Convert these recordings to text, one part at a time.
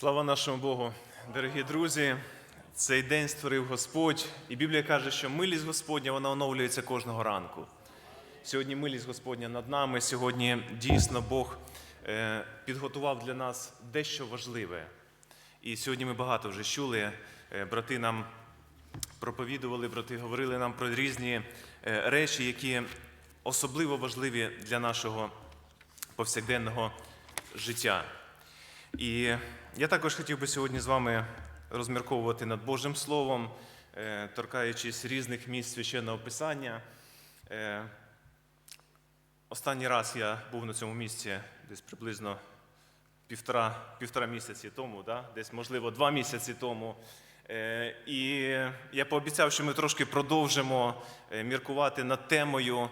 Слава нашому Богу, дорогі друзі! Цей день створив Господь, і Біблія каже, що милість Господня вона оновлюється кожного ранку. Сьогодні милість Господня над нами. Сьогодні дійсно Бог е, підготував для нас дещо важливе. І сьогодні ми багато вже чули. Е, Брати нам проповідували, брати говорили нам про різні е, речі, які особливо важливі для нашого повсякденного життя. І я також хотів би сьогодні з вами розмірковувати над Божим Словом, е, торкаючись різних місць священного писання. Е, Останній раз я був на цьому місці десь приблизно півтора, півтора місяці тому, да? десь, можливо, два місяці тому. Е, І я пообіцяв, що ми трошки продовжимо міркувати над темою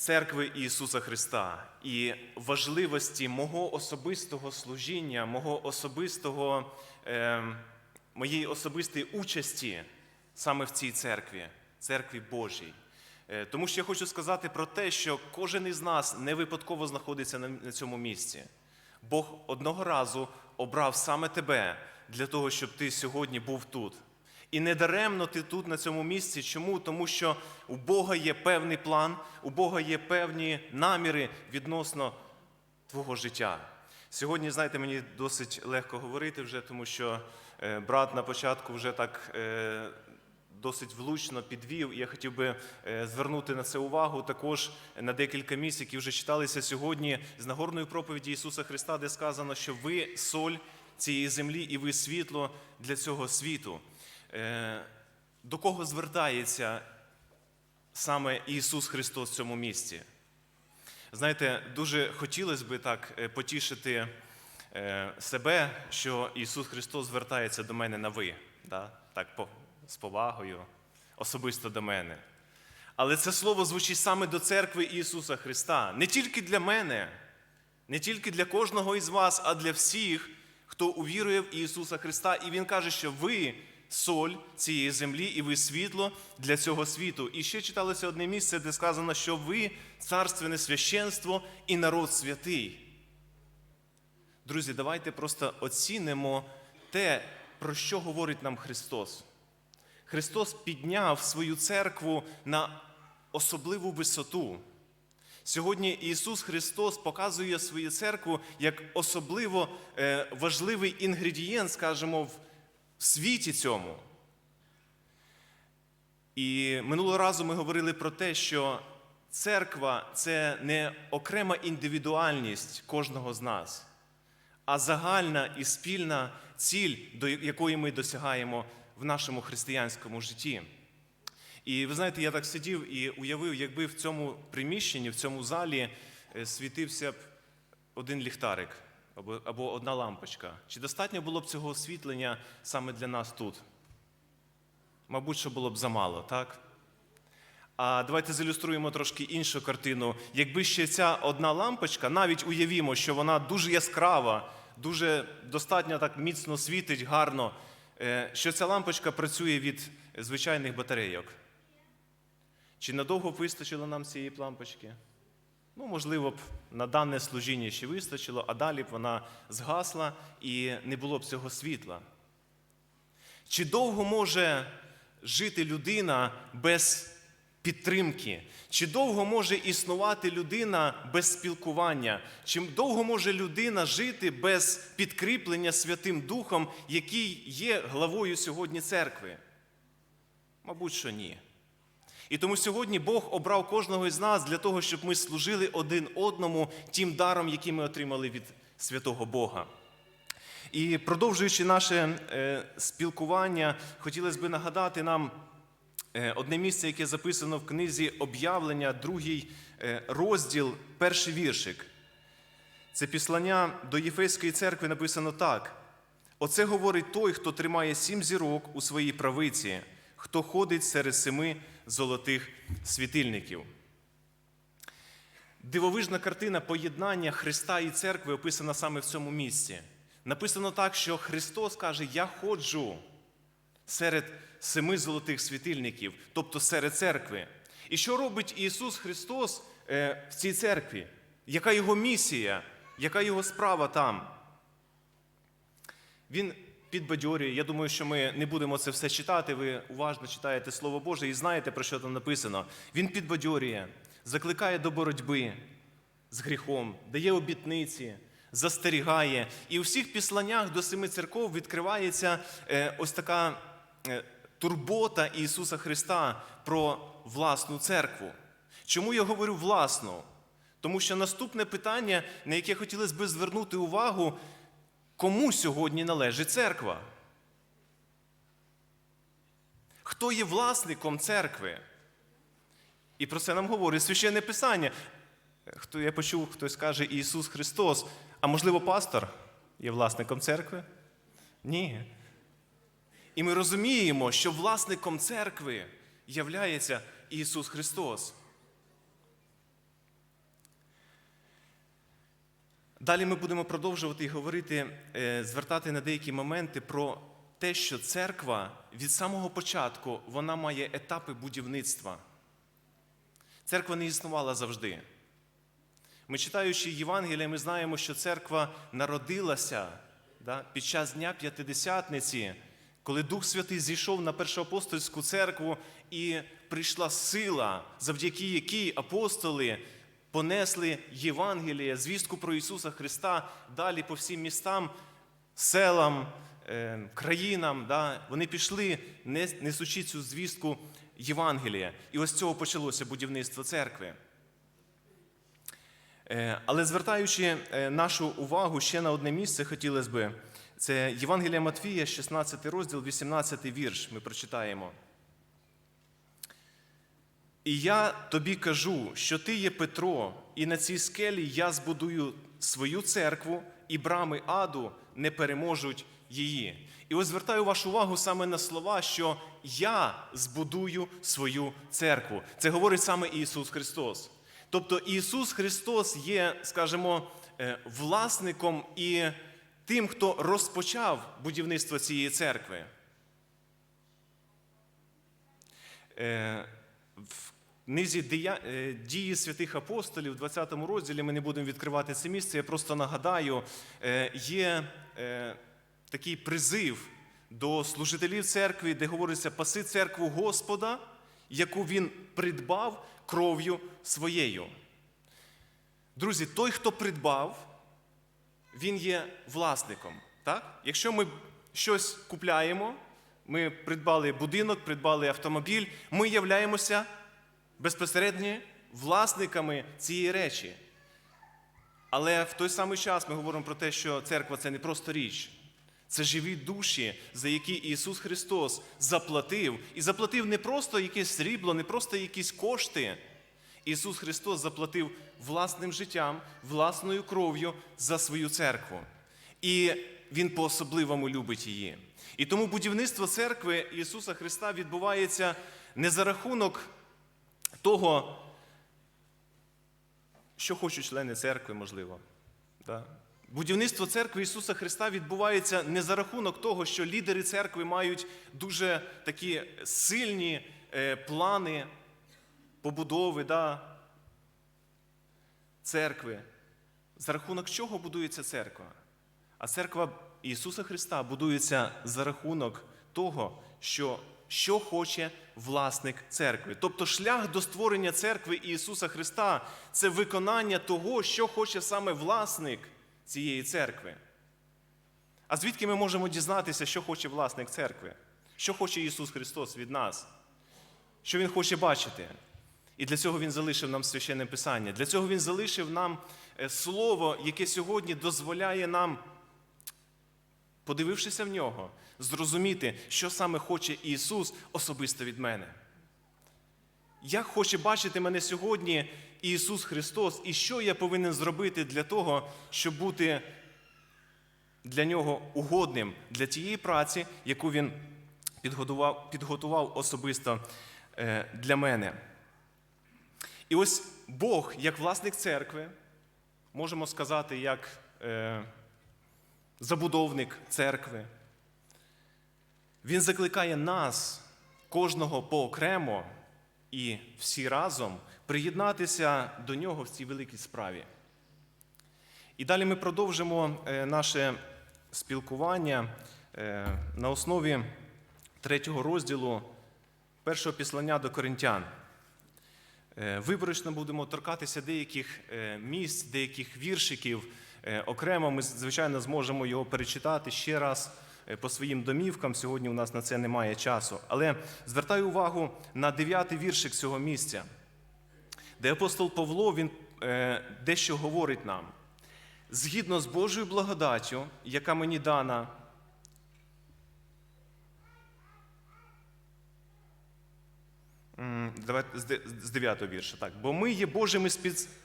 церкви Ісуса Христа і важливості мого особистого служіння, мого особистого, е, моєї особистої участі саме в цій церкві, церкві Божій. Е, Тому що я хочу сказати про те, що кожен із нас не випадково знаходиться на на цьому місці. Бог одного разу обрав саме тебе для того, щоб ти сьогодні був тут. І не даремно ти тут на цьому місці. Чому? Тому що у Бога є певний план, у Бога є певні наміри відносно твого життя. Сьогодні, знаєте, мені досить легко говорити вже, тому що е, брат на початку вже так е, досить влучно підвів. Я хотів би е, звернути на це увагу також на декілька місць, які вже читалися сьогодні з нагорної проповіді Ісуса Христа, де сказано, що ви соль цієї землі і ви світло для цього світу. Е, До кого звертається саме Ісус Христос в цьому місці? Знаєте, дуже хотілося б так е, потішити е, себе, що Ісус Христос звертається до мене на ви, да? так з повагою, особисто до мене. Але це слово звучить саме до церкви Ісуса Христа. Не тільки для мене, не тільки для кожного із вас, а для всіх, хто увірує в Ісуса Христа. І Він каже, що ви соль цієї землі, і ви світло для цього світу. І ще читалося одне місце, де сказано, що ви царственне священство і народ святий. Друзі, давайте просто оцінимо те, про що говорить нам Христос. Христос підняв свою церкву на особливу висоту. Сьогодні Ісус Христос показує свою церкву як особливо е, важливий інгредієнт, скажімо, в світі цьому. І минулого разу ми говорили про те, що церква це не окрема індивідуальність кожного з нас, а загальна і спільна ціль, до якої ми досягаємо в нашому християнському житті. І ви знаєте, я так сидів і уявив, якби в цьому приміщенні, в цьому залі е, світився б один ліхтарик або, або одна лампочка. Чи достатньо було б цього освітлення саме для нас тут? Мабуть, що було б замало, так? А давайте зілюструємо трошки іншу картину. Якби ще ця одна лампочка, навіть уявімо, що вона дуже яскрава, дуже достатньо так міцно світить, гарно, е, що ця лампочка працює від звичайних батарейок. Чи надовго вистачило нам цієї лампочки? Ну, можливо б, на дане служіння ще вистачило, а далі б вона згасла і не було б цього світла. Чи довго може жити людина без підтримки? Чи довго може існувати людина без спілкування? Чи довго може людина жити без підкріплення Святим Духом, який є главою сьогодні церкви? Мабуть, що ні. І тому сьогодні Бог обрав кожного із нас для того, щоб ми служили один одному тим даром, який ми отримали від святого Бога. І продовжуючи наше е, спілкування, хотілося б нагадати нам е, одне місце, яке записано в книзі об'явлення, другий е, розділ, перший віршик. Це післання до Єфейської церкви написано так: Оце говорить той, хто тримає сім зірок у своїй правиці, хто ходить серед семи золотих світильників. Дивовижна картина поєднання Христа і церкви описана саме в цьому місці. Написано так, що Христос каже: Я ходжу серед семи золотих світильників, тобто серед церкви. І що робить Ісус Христос е, в цій церкві? Яка його місія? Яка його справа там? Він підбадьорює. Я думаю, що ми не будемо це все читати. Ви уважно читаєте Слово Боже і знаєте, про що там написано. Він підбадьорює, закликає до боротьби з гріхом, дає обітниці, застерігає. І у всіх післаннях до семи церков відкривається е, ось така е, турбота Ісуса Христа про власну церкву. Чому я говорю власну? Тому що наступне питання, на яке хотілося б звернути увагу, кому сьогодні належить церква? Хто є власником церкви? І про це нам говорить священне Писання. Хто я почув, хтось каже Ісус Христос, а можливо, пастор є власником церкви? Ні. І ми розуміємо, що власником церкви являється Ісус Христос. Далі ми будемо продовжувати і говорити, е, звертати на деякі моменти про те, що церква від самого початку вона має етапи будівництва. Церква не існувала завжди. Ми читаючи Євангелія, ми знаємо, що церква народилася да, під час Дня П'ятидесятниці, коли Дух Святий зійшов на першоапостольську церкву і прийшла сила, завдяки якій апостоли понесли Євангеліє, звістку про Ісуса Христа далі по всім містам, селам, е, країнам. Да? Вони пішли, несучи цю звістку Євангелія. І ось цього почалося будівництво церкви. Е, Але звертаючи е, нашу увагу ще на одне місце, хотілося би, це Євангелія Матвія, 16 розділ, 18 вірш. Ми прочитаємо. І я тобі кажу, що ти є Петро, і на цій скелі я збудую свою церкву, і брами аду не переможуть її. І ось звертаю вашу увагу саме на слова, що я збудую свою церкву. Це говорить саме Ісус Христос. Тобто Ісус Христос є, скажімо, е, власником і тим, хто розпочав будівництво цієї церкви. В книзі е, дії святих апостолів, в 20 розділі, ми не будемо відкривати це місце, я просто нагадаю, е, є е, такий призив до служителів церкви, де говориться паси церкву Господа, яку він придбав кров'ю своєю. Друзі, той, хто придбав, він є власником. Так? Якщо ми щось купляємо, ми придбали будинок, придбали автомобіль, ми являємося безпосередньо власниками цієї речі. Але в той самий час ми говоримо про те, що церква це не просто річ. Це живі душі, за які Ісус Христос заплатив. І заплатив не просто якесь срібло, не просто якісь кошти. Ісус Христос заплатив власним життям, власною кров'ю за свою церкву. І Він по-особливому любить її. І тому будівництво церкви Ісуса Христа відбувається не за рахунок того, що хочуть члени церкви, можливо. Да? Будівництво церкви Ісуса Христа відбувається не за рахунок того, що лідери церкви мають дуже такі сильні е, плани побудови да, церкви. За рахунок чого будується церква? А церква Ісуса Христа будується за рахунок того, що, що хоче власник церкви. Тобто шлях до створення церкви Ісуса Христа це виконання того, що хоче саме власник цієї церкви. А звідки ми можемо дізнатися, що хоче власник церкви? Що хоче Ісус Христос від нас? Що Він хоче бачити? І для цього Він залишив нам священне Писання. Для цього Він залишив нам е, слово, яке сьогодні дозволяє нам, подивившися в нього, зрозуміти, що саме хоче Ісус особисто від мене. Як хоче бачити мене сьогодні Ісус Христос, і що я повинен зробити для того, щоб бути для Нього угодним для тієї праці, яку Він підготував, підготував особисто е, для мене. І ось Бог, як власник церкви, можемо сказати, як е, забудовник церкви, він закликає нас, кожного поокремо і всі разом приєднатися до нього в цій великій справі. І далі ми продовжимо е, наше спілкування е, на основі третього розділу першого післання до коринтян. Е, Виборочно будемо торкатися деяких місць, деяких віршиків. Е, Окремо ми, звичайно, зможемо його перечитати ще раз е, по своїм домівкам. Сьогодні у нас на це немає часу. Але звертаю увагу на дев'ятий віршик цього місця, де апостол Павло він е, дещо говорить нам. Згідно з Божою благодаттю, яка мені дана, Давайте з де- з 9 вірша. Так. Бо ми є Божими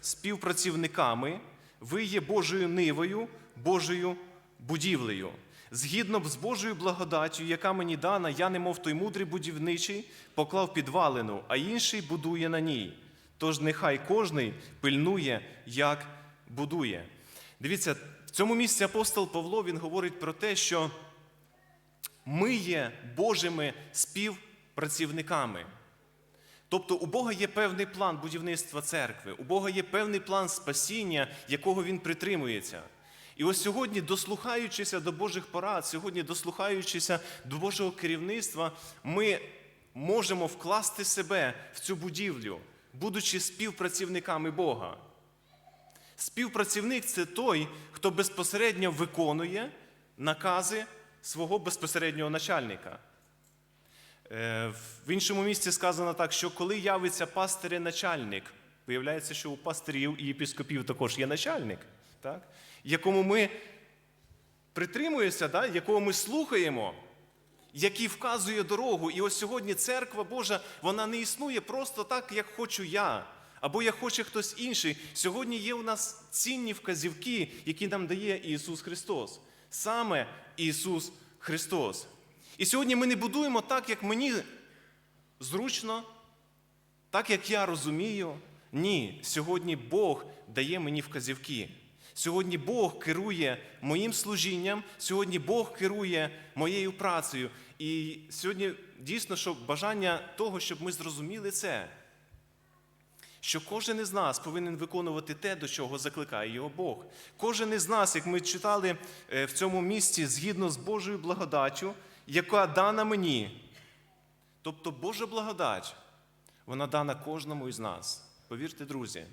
співпрацівниками, ви є Божою нивою, Божою будівлею. Згідно з Божою благодаттю, яка мені дана, я, немов той мудрий будівничий, поклав підвалину, а інший будує на ній. Тож нехай кожний пильнує, як будує. Дивіться, в цьому місці апостол Павло він говорить про те, що ми є Божими співпрацівниками. Тобто у Бога є певний план будівництва церкви, у Бога є певний план спасіння, якого Він притримується. І ось сьогодні, дослухаючися до Божих порад, сьогодні дослухаючися до Божого керівництва, ми можемо вкласти себе в цю будівлю, будучи співпрацівниками Бога. Співпрацівник це той, хто безпосередньо виконує накази свого безпосереднього начальника. Е, В іншому місці сказано так, що коли явиться пастир і начальник, виявляється, що у пастирів і єпіскопів також є начальник, так? якому ми притримуємося, так? якого ми слухаємо, який вказує дорогу. І ось сьогодні церква Божа, вона не існує просто так, як хочу я, або як хоче хтось інший. Сьогодні є у нас цінні вказівки, які нам дає Ісус Христос. Саме Ісус Христос. І сьогодні ми не будуємо так, як мені зручно, так, як я розумію. Ні, сьогодні Бог дає мені вказівки. Сьогодні Бог керує моїм служінням, сьогодні Бог керує моєю працею. І сьогодні дійсно, що бажання того, щоб ми зрозуміли це, що кожен із нас повинен виконувати те, до чого закликає його Бог. Кожен із нас, як ми читали е, в цьому місці, згідно з Божою благодаттю, яка дана мені. Тобто Божа благодать, вона дана кожному із нас. Повірте, друзі,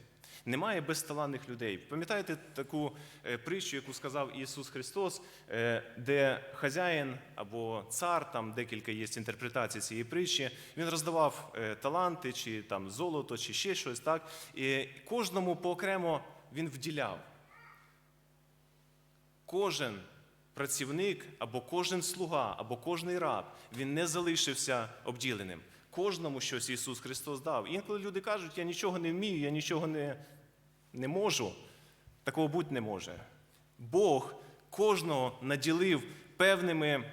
немає безталанних людей. Пам'ятаєте таку е, притчу, яку сказав Ісус Христос, е, де хазяїн або цар, там декілька є інтерпретацій цієї притчі, він роздавав е, таланти, чи там золото, чи ще щось, так? І кожному поокремо він вділяв. Кожен працівник або кожен слуга, або кожний раб, він не залишився обділеним. Кожному щось Ісус Христос дав. Інколи люди кажуть, я нічого не вмію, я нічого не, не можу. Такого бути не може. Бог кожного наділив певними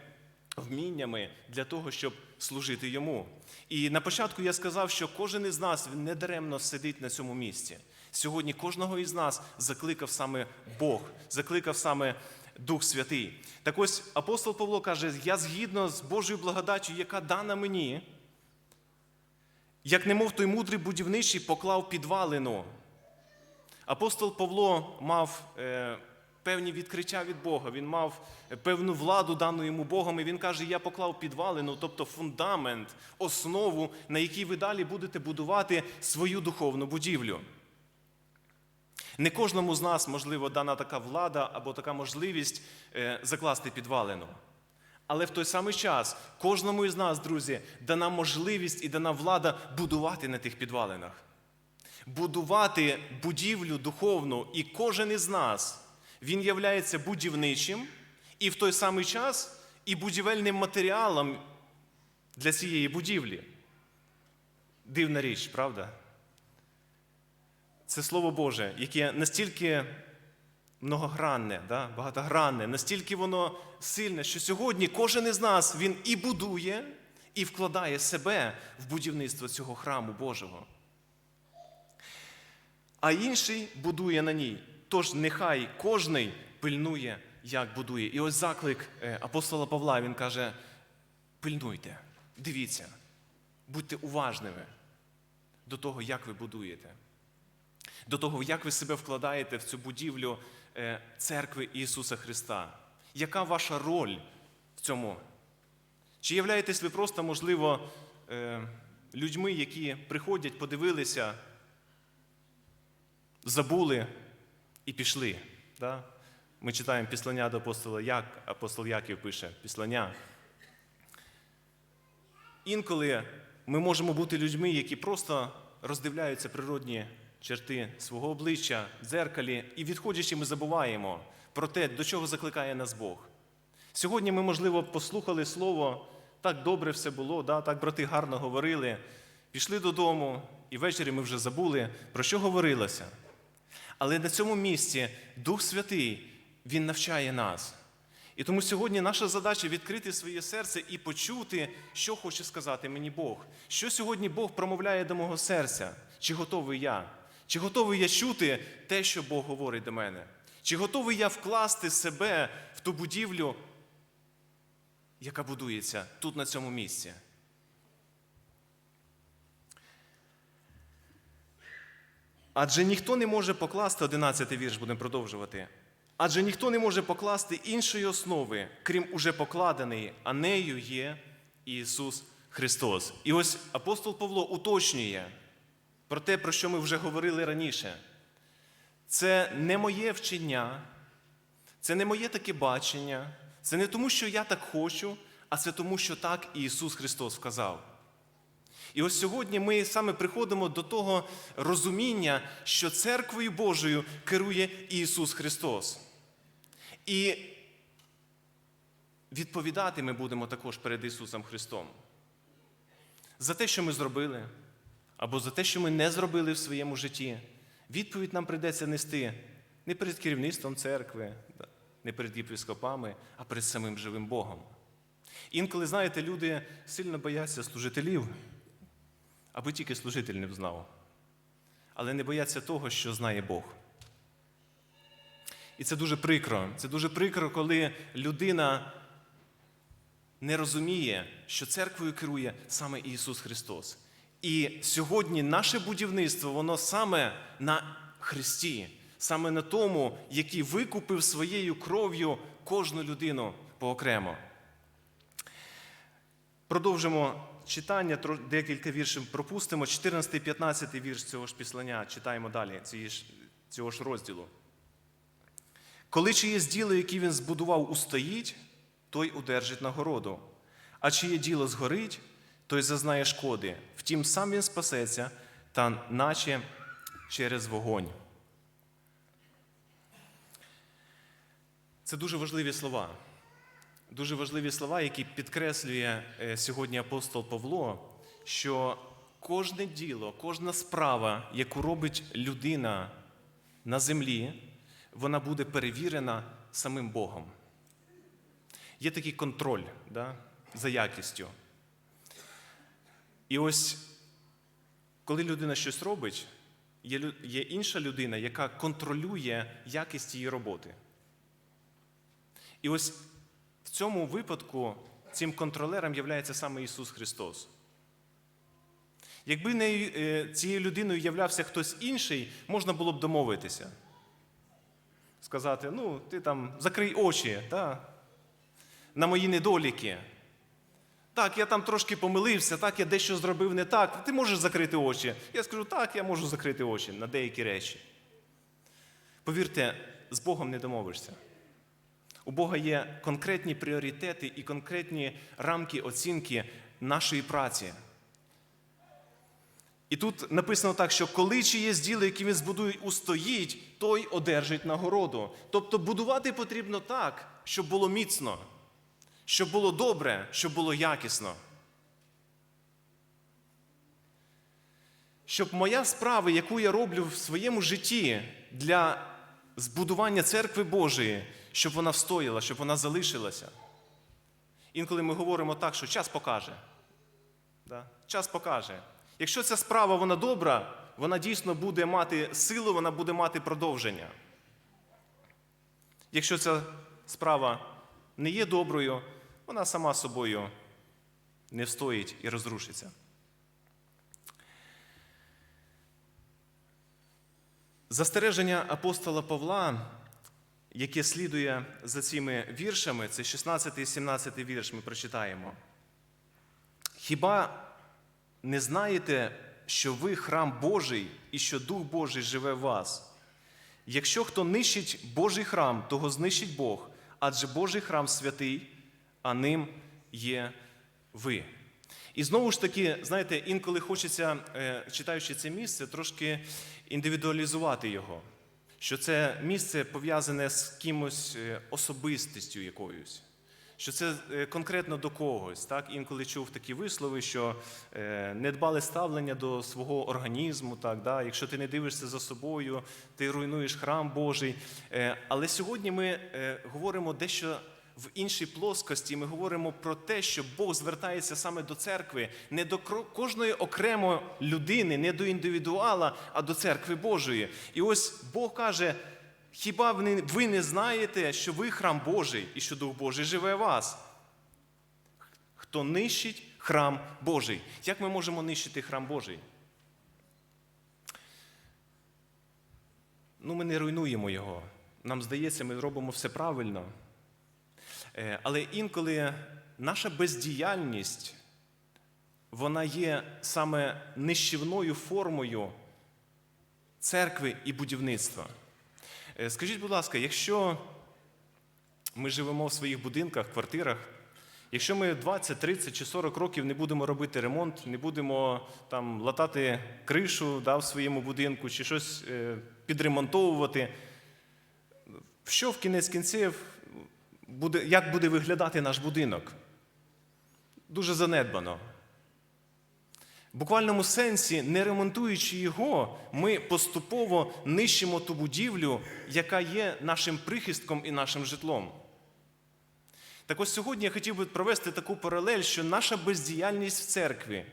вміннями для того, щоб служити йому. І на початку я сказав, що кожен із нас він недаремно сидить на цьому місці. Сьогодні кожного із нас закликав саме Бог, закликав саме Дух Святий. Так ось апостол Павло каже: я згідно з Божою благодаттю, яка дана мені, як немов той мудрий будівничий поклав підвалину. Апостол Павло мав е, певні відкриття від Бога, він мав певну владу, дану йому Богом, і він каже: Я поклав підвалину, тобто фундамент, основу, на якій ви далі будете будувати свою духовну будівлю. Не кожному з нас, можливо, дана така влада або така можливість е, закласти підвалину. Але в той самий час кожному із нас, друзі, дана можливість і дана влада будувати на тих підвалинах. Будувати будівлю духовну, і кожен із нас, він являється будівничим і в той самий час і будівельним матеріалом для цієї будівлі. Дивна річ, правда? Це Слово Боже, яке настільки многогранне, да, багатогранне, настільки воно сильне, що сьогодні кожен із нас він і будує, і вкладає себе в будівництво цього храму Божого. А інший будує на ній. Тож нехай кожний пильнує, як будує. І ось заклик е, апостола Павла, він каже: пильнуйте, дивіться, будьте уважними до того, як ви будуєте до того, як ви себе вкладаєте в цю будівлю е, церкви Ісуса Христа, яка ваша роль в цьому? Чи являєтесь ви просто, можливо, е, людьми, які приходять, подивилися, забули і пішли? Да? Ми читаємо післання до апостола Як, апостол Яків пише післання. Інколи ми можемо бути людьми, які просто роздивляються природні черти свого обличчя в дзеркалі, і відходячи, ми забуваємо про те, до чого закликає нас Бог. Сьогодні ми, можливо, послухали слово, так добре все було, да, так брати гарно говорили, пішли додому, і ввечері ми вже забули, про що говорилося. Але на цьому місці Дух Святий, Він навчає нас. І тому сьогодні наша задача відкрити своє серце і почути, що хоче сказати мені Бог. Що сьогодні Бог промовляє до мого серця? Чи готовий я? Чи готовий я чути те, що Бог говорить до мене? Чи готовий я вкласти себе в ту будівлю, яка будується тут, на цьому місці? Адже ніхто не може покласти, 11 вірш будемо продовжувати. Адже ніхто не може покласти іншої основи, крім уже покладеної, а нею є Ісус Христос. І ось апостол Павло уточнює про те, про що ми вже говорили раніше. Це не моє вчення, це не моє таке бачення, це не тому, що я так хочу, а це тому, що так Ісус Христос вказав. І ось сьогодні ми саме приходимо до того розуміння, що церквою Божою керує Ісус Христос. І відповідати ми будемо також перед Ісусом Христом. За те, що ми зробили, або за те, що ми не зробили в своєму житті. Відповідь нам прийдеться нести не перед керівництвом церкви, не перед єпископами, а перед самим живим Богом. Інколи, знаєте, люди сильно бояться служителів, аби тільки служитель не взнав, але не бояться того, що знає Бог. І це дуже прикро. Це дуже прикро, коли людина не розуміє, що церквою керує саме Ісус Христос. І сьогодні наше будівництво, воно саме на Христі, саме на тому, який викупив своєю кров'ю кожну людину поокремо. Продовжимо читання, декілька віршів пропустимо. 14-15 вірш цього ж післання читаємо далі, цього ж розділу. Коли чиєсь діло, яке він збудував, устоїть, той удержить нагороду. А чиє діло згорить, той зазнає шкоди. Втім, сам він спасеться, та наче через вогонь. Це дуже важливі слова. Дуже важливі слова, які підкреслює е, сьогодні апостол Павло, що кожне діло, кожна справа, яку робить людина на землі, вона буде перевірена самим Богом. Є такий контроль да, за якістю. І ось, коли людина щось робить, є, інша людина, яка контролює якість її роботи. І ось в цьому випадку цим контролером є саме Ісус Христос. Якби не е, цією людиною являвся хтось інший, можна було б домовитися. Сказати, ну, ти там закрий очі та, на мої недоліки. Так, я там трошки помилився, так, я дещо зробив не так. Ти можеш закрити очі. Я скажу, так, я можу закрити очі на деякі речі. Повірте, з Богом не домовишся. У Бога є конкретні пріоритети і конкретні рамки оцінки нашої праці. І тут написано так, що коли чиєсь діло, яке він збудує, устоїть, той одержить нагороду. Тобто будувати потрібно так, щоб було міцно, щоб було добре, щоб було якісно. Щоб моя справа, яку я роблю в своєму житті для збудування церкви Божої, щоб вона встояла, щоб вона залишилася. Інколи ми говоримо так, що час покаже. Да? Час покаже. Якщо ця справа вона добра, вона дійсно буде мати силу, вона буде мати продовження. Якщо ця справа не є доброю, вона сама собою не встоїть і розрушиться. Застереження апостола Павла яке слідує за цими віршами, це 16 і 17 вірш, ми прочитаємо. Хіба не знаєте, що ви храм Божий і що Дух Божий живе в вас? Якщо хто нищить Божий храм, того знищить Бог, адже Божий храм святий, а ним є ви. І знову ж таки, знаєте, інколи хочеться, е, читаючи це місце, трошки індивідуалізувати його. Що це місце пов'язане з кимось е, особистістю якоюсь. Що це е, конкретно до когось. Так? Інколи чув такі вислови, що недбале ставлення до свого організму. Так? Да? Якщо ти не дивишся за собою, ти руйнуєш храм Божий. Але сьогодні ми говоримо дещо в іншій плоскості. Ми говоримо про те, що Бог звертається саме до церкви, не до кожної окремо людини, не до індивідуала, а до церкви Божої. І ось Бог каже. Хіба ви не знаєте, що ви храм Божий і що Дух Божий живе в вас? Хто нищить храм Божий? Як ми можемо нищити храм Божий? Ну, ми не руйнуємо його. Нам здається, ми робимо все правильно. Е, Але інколи наша бездіяльність, вона є саме нищівною формою церкви і будівництва. Е, Скажіть, будь ласка, якщо ми живемо в своїх будинках, квартирах, якщо ми 20, 30 чи 40 років не будемо робити ремонт, не будемо там латати кришу да, в своєму будинку чи щось е, підремонтовувати, що в кінець кінців буде, як буде виглядати наш будинок? Дуже занедбано. В буквальному сенсі, не ремонтуючи його, ми поступово нищимо ту будівлю, яка є нашим прихистком і нашим житлом. Так ось сьогодні я хотів би провести таку паралель, що наша бездіяльність в церкві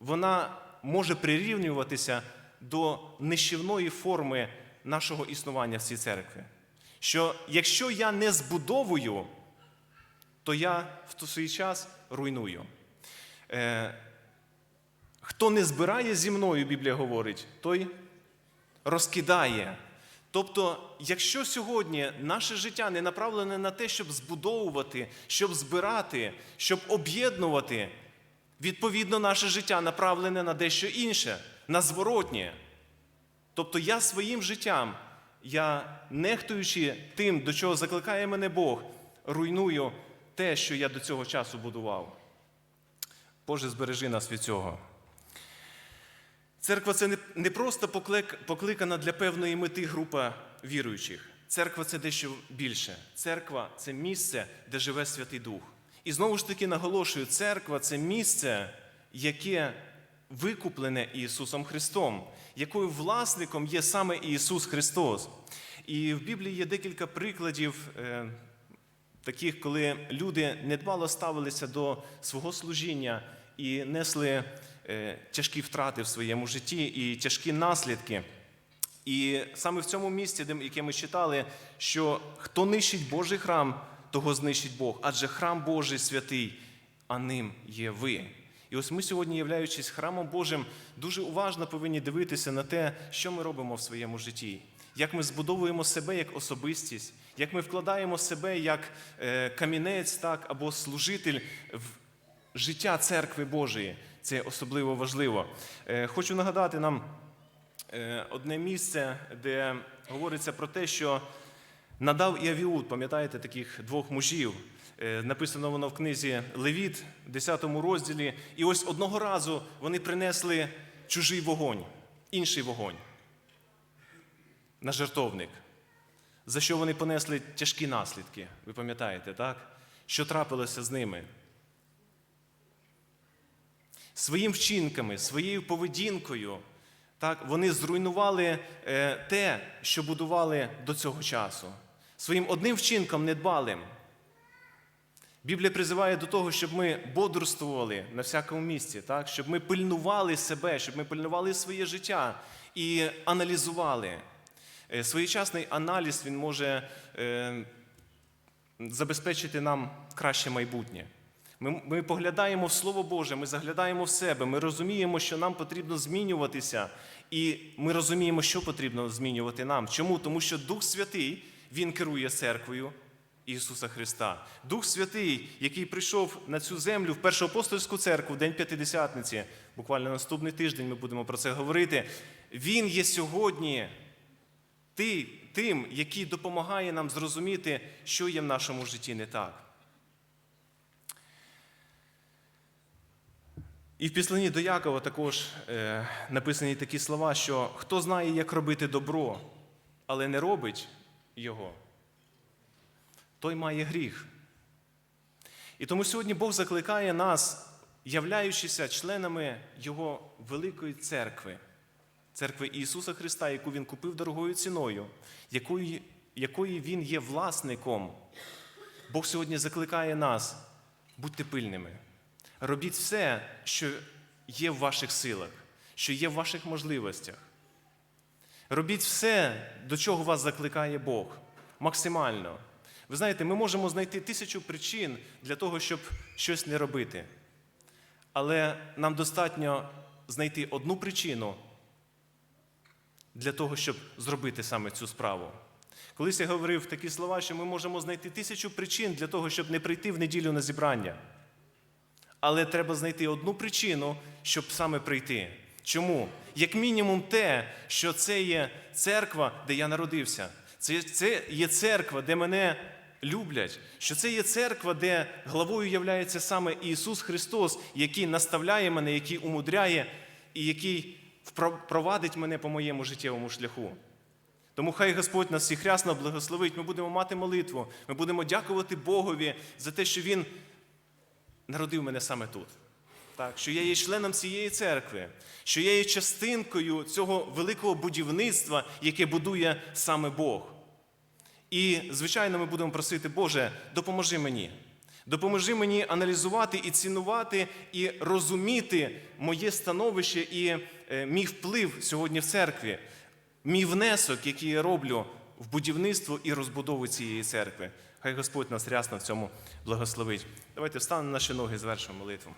вона може прирівнюватися до нищівної форми нашого існування в цій церкві. Що якщо я не збудовую, то я в той свій час руйную. Е, Хто не збирає зі мною, Біблія говорить, той розкидає. Тобто, якщо сьогодні наше життя не направлене на те, щоб збудовувати, щоб збирати, щоб об'єднувати, відповідно, наше життя направлене на дещо інше, на зворотнє. Тобто я своїм життям, я нехтуючи тим, до чого закликає мене Бог, руйную те, що я до цього часу будував. Боже, збережи нас від цього. Церква це не- просто покликана для певної мети група віруючих. Церква це дещо більше. Церква це місце, де живе Святий Дух. І знову ж таки наголошую, церква це місце, яке викуплене Ісусом Христом, якою власником є саме Ісус Христос. І в Біблії є декілька прикладів. е, таких, коли люди недбало ставилися до свого служіння і несли е, тяжкі втрати в своєму житті і тяжкі наслідки. І саме в цьому місці, яке ми читали, що хто нищить Божий храм, того знищить Бог, адже храм Божий святий, а ним є ви. І ось ми сьогодні, являючись храмом Божим, дуже уважно повинні дивитися на те, що ми робимо в своєму житті, як ми збудовуємо себе як особистість, як ми вкладаємо себе як е, камінець, так, або служитель в життя церкви Божої. Це особливо важливо. Е, Хочу нагадати нам е, одне місце, де говориться про те, що надав і пам'ятаєте, таких двох мужів. Е, Написано воно в книзі Левіт, 10 розділі. І ось одного разу вони принесли чужий вогонь, інший вогонь на жертовник, за що вони понесли тяжкі наслідки. Ви пам'ятаєте, так? Що трапилося з ними? своїм вчинками, своєю поведінкою, так, вони зруйнували е, те, що будували до цього часу. Своїм одним вчинком недбалим. Біблія призиває до того, щоб ми бодрствували на всякому місці, так? щоб ми пильнували себе, щоб ми пильнували своє життя і аналізували. Е, Своєчасний аналіз він може е, забезпечити нам краще майбутнє. Ми, ми поглядаємо в Слово Боже, ми заглядаємо в себе, ми розуміємо, що нам потрібно змінюватися, і ми розуміємо, що потрібно змінювати нам. Чому? Тому що Дух Святий Він керує церквою Ісуса Христа. Дух Святий, який прийшов на цю землю в першу апостольську церкву в День П'ятидесятниці, буквально наступний тиждень ми будемо про це говорити. Він є сьогодні тим, який допомагає нам зрозуміти, що є в нашому житті не так. І в післанні до Якова також е, написані такі слова, що хто знає, як робити добро, але не робить його, той має гріх. І тому сьогодні Бог закликає нас, являючися членами Його великої церкви, церкви Ісуса Христа, яку Він купив дорогою ціною, якої, якої Він є власником. Бог сьогодні закликає нас, будьте пильними. Робіть все, що є в ваших силах, що є в ваших можливостях. Робіть все, до чого вас закликає Бог, максимально. Ви знаєте, ми можемо знайти тисячу причин для того, щоб щось не робити. Але нам достатньо знайти одну причину для того, щоб зробити саме цю справу. Колись я говорив такі слова, що ми можемо знайти тисячу причин для того, щоб не прийти в неділю на зібрання. Але треба знайти одну причину, щоб саме прийти. Чому? Як мінімум, те, що це є церква, де я народився. Це, є церква, де мене люблять. Що це є церква, де главою являється саме Ісус Христос, який наставляє мене, який умудряє і який впро- провадить мене по моєму життєвому шляху. Тому хай Господь нас всіх рясно благословить. Ми будемо мати молитву, ми будемо дякувати Богові за те, що Він народив мене саме тут. Так, що я є членом цієї церкви, що я є частинкою цього великого будівництва, яке будує саме Бог. І, звичайно, ми будемо просити, Боже, допоможи мені. Допоможи мені аналізувати і цінувати, і розуміти моє становище і е, мій вплив сьогодні в церкві, мій внесок, який я роблю в будівництво і розбудову цієї церкви. Хай Господь нас рясно в цьому благословить. Давайте встанемо на наші ноги, звершимо молитву.